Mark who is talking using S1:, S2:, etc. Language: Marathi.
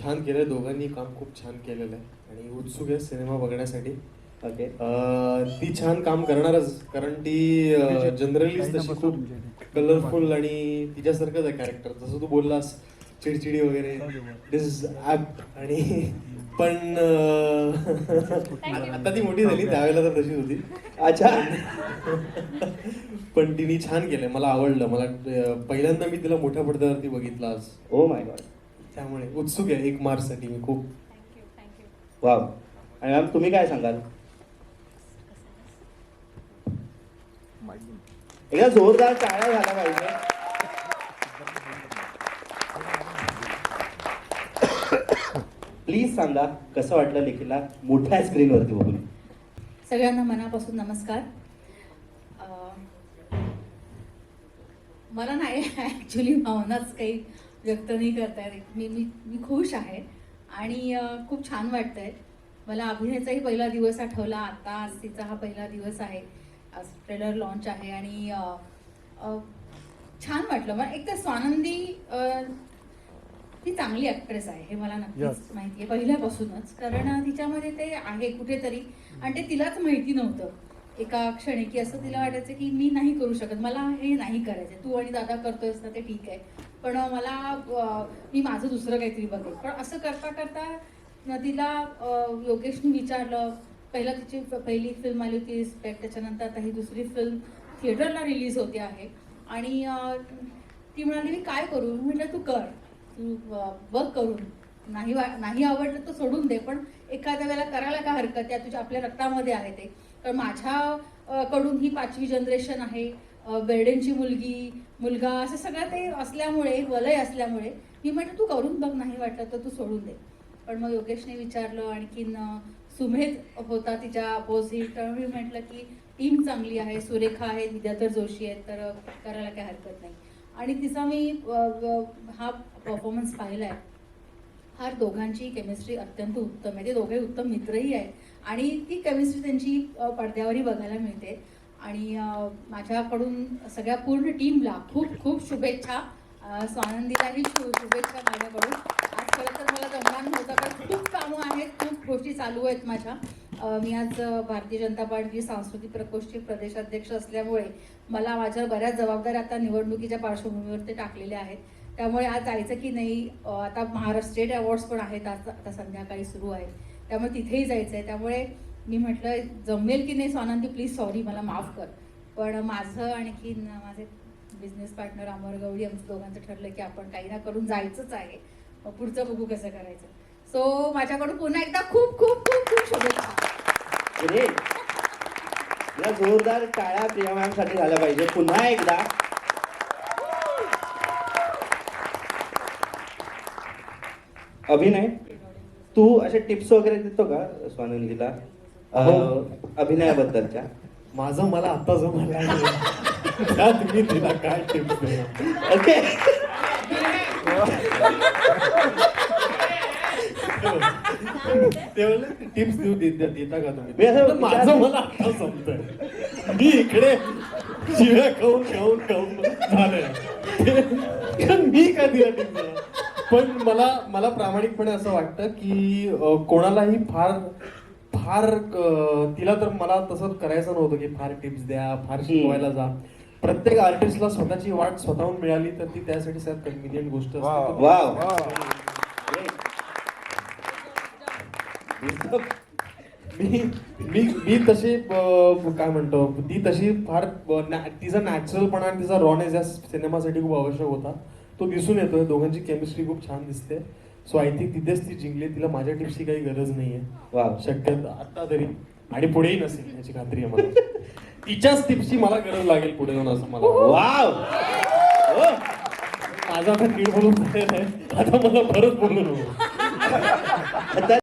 S1: छान केलं दोघांनी काम खूप छान केलेलं आहे. आणि उत्सुक आहे सिनेमा बघण्यासाठी.
S2: ओके.
S1: ती छान काम करणारच. कारण ती जनरली तशी खूप कलरफुल आणि तिच्यासारखंच आहे कॅरेक्टर जसं तू बोललास चिडचिडी वगैरे. दिस आणि पण आता ती मोठी झाली. त्यावेळेला तर तशी होती.
S2: अच्छा.
S1: पण तिने छान केलंय. मला आवडलं. मला पहिल्यांदा मी तिला मोठ्या पडद्यावरती बघितलं आज.
S2: ओ माय गॉड
S1: त्यामुळे उत्सुक आहे एक मार्च साठी मी खूप.
S2: वाव. आणि मॅम तुम्ही काय सांगाल? एकदा जोरदार टाळ्या झाला पाहिजे. प्लीज सांगा कसं वाटलं लेखीला मोठ्या स्क्रीनवरती बघून?
S3: सगळ्यांना मनापासून नमस्कार. अं, मला नाही ॲक्च्युली भावनाच काही व्यक्त नाही करता येत. मी मी मी खुश आहे. आणि खूप छान वाटतंय. मला अभिनयाचाही पहिला दिवस आठवला. आता आज तिचा हा पहिला दिवस आहे. आज ट्रेलर लॉन्च आहे आणि छान वाटलं. मला एक तर स्वानंदी ती चांगली ऍक्ट्रेस आहे. हे मला नक्कीच माहिती आहे पहिल्यापासूनच. कारण तिच्यामध्ये ते आहे कुठेतरी. आणि ते तिलाच माहिती नव्हतं. एका क्षणी की असं तिला वाटायचं की मी नाही करू शकत मला हे नाही करायचं तू आणि दादा करतोयस ना ते ठीक आहे. पण मला मी माझं दुसरं काहीतरी बघेल. पण असं करता करता तिला योगेशने विचारलं. पहिला तिची पहिली फिल्म आली होती रिस्पेक्ट त्याच्यानंतर आता ही दुसरी फिल्म थिएटरला रिलीज होते आहे. आणि ती म्हणाली मी काय करू? म्हटलं तू कर. तू बघ करून. नाही वा- नाही आवडलं तर सोडून दे पण एखाद्या वेळेला करायला काय हरकत आहे? तुझ्या आपल्या रक्तामध्ये आहे ते. तर माझ्या कडून ही पाचवी जनरेशन आहे. अं, बेर्डेनची मुलगी मुलगा असं सगळं ते असल्यामुळे वलय असल्यामुळे मी म्हटलं तू करून बघ नाही वाटलं तर तू सोडून दे. पण मग योगेशने विचारलं आणखीन सुमेध होता तिच्या अपोजिट तर मी म्हटलं की टीम चांगली आहे सुरेखा आहे विद्याधर जोशी आहेत तर करायला काही हरकत नाही. आणि तिचा मी हा परफॉर्मन्स पाहिला आहे फार दोघांची केमिस्ट्री अत्यंत उत्तम आहे. ते दोघे उत्तम मित्रही आहेत. आणि ती केमिस्ट्री त्यांची पडद्यावरही बघायला मिळते. आणि माझ्याकडून सगळ्या पूर्ण टीमला खूप खूप शुभेच्छा. स्वानंदीलाही शु शुभेच्छा माझ्याकडून. आज खरं तर मला जमणार नव्हतं कारण खूप कामं आहेत. खूप गोष्टी चालू आहेत माझ्या. मी आज भारतीय जनता पार्टी सांस्कृतिक प्रकोष्ठी प्रदेशाध्यक्ष असल्यामुळे मला माझ्या बऱ्याच जबाबदाऱ्या आता निवडणुकीच्या पार्श्वभूमीवरती टाकलेल्या आहेत. त्यामुळे आज जायचं की नाही आता महाराष्ट्र स्टेट अवॉर्ड्स पण आहेत आज आता संध्याकाळी सुरू आहे त्यामुळे तिथेही जायचं आहे. त्यामुळे मी म्हटलं जमेल की नाही स्वानंदी प्लीज सॉरी मला माफ कर. पण माझं आणखीन माझे बिझनेस पार्टनर अमर गवळी आमचं दोघांचं ठरलं की आपण काही ना करून जायचंच आहे. मग पुढचं बघू कसं करायचं. सो माझ्याकडून पुन्हा एकदा खूप खूप खूप खूप शुभेच्छा.
S2: या जोरदार टाळ्या प्रिया मॅमसाठी झाल्या पाहिजे. पुन्हा एकदा. अभिनय. तू असे टिप्स वगैरे देतो का स्वानंदीला? अं, अभिनयाबद्दलच्या.
S1: माझं मला आता जमायला लागलं. त्यात मी तिला काय टिप्स
S2: ओके.
S1: ते म्हणले टिप्स देऊ देता देता का
S2: मी
S1: तुम्ही
S2: असं
S1: माझं मला आता जमतंय मी इकडे शिव्या खाऊन खाऊन खाऊन झालंय मी काय दिला टिप्स पण मला मला प्रामाणिकपणे असं वाटतं की अं, कोणालाही फार फार अं, तिला तर मला तसं करायचं नव्हतं की फार टिप्स द्या फार शिकवायला जा. प्रत्येक आर्टिस्टला स्वतःची वाट स्वतःहून मिळाली तर ती त्यासाठी सर कन्व्हिनियंट गोष्ट असते.
S2: वाव
S1: मी मी मी तशी काय म्हणतो ती तशी फार तिचा नॅचरलपणा आणि तिचा रॉनेस या सिनेमासाठी खूप आवश्यक होता. तो दिसून येतोय दोघांची केमिस्ट्री खूप छान दिसते. सो आय थिंक तिथेच ती जिंकली तिला माझ्या टिप्सची काही गरज नाहीये.
S2: वाव.
S1: शक्यता आता तरी. आणि पुढेही नसेल याची खात्री आहे मला. तिच्याच टिप्सची मला गरज लागेल पुढे जाऊन असं मला.
S2: वाव! हो.
S1: माझा आता नीड बोलून आहे. आता मला परत बोलू नको
S2: आता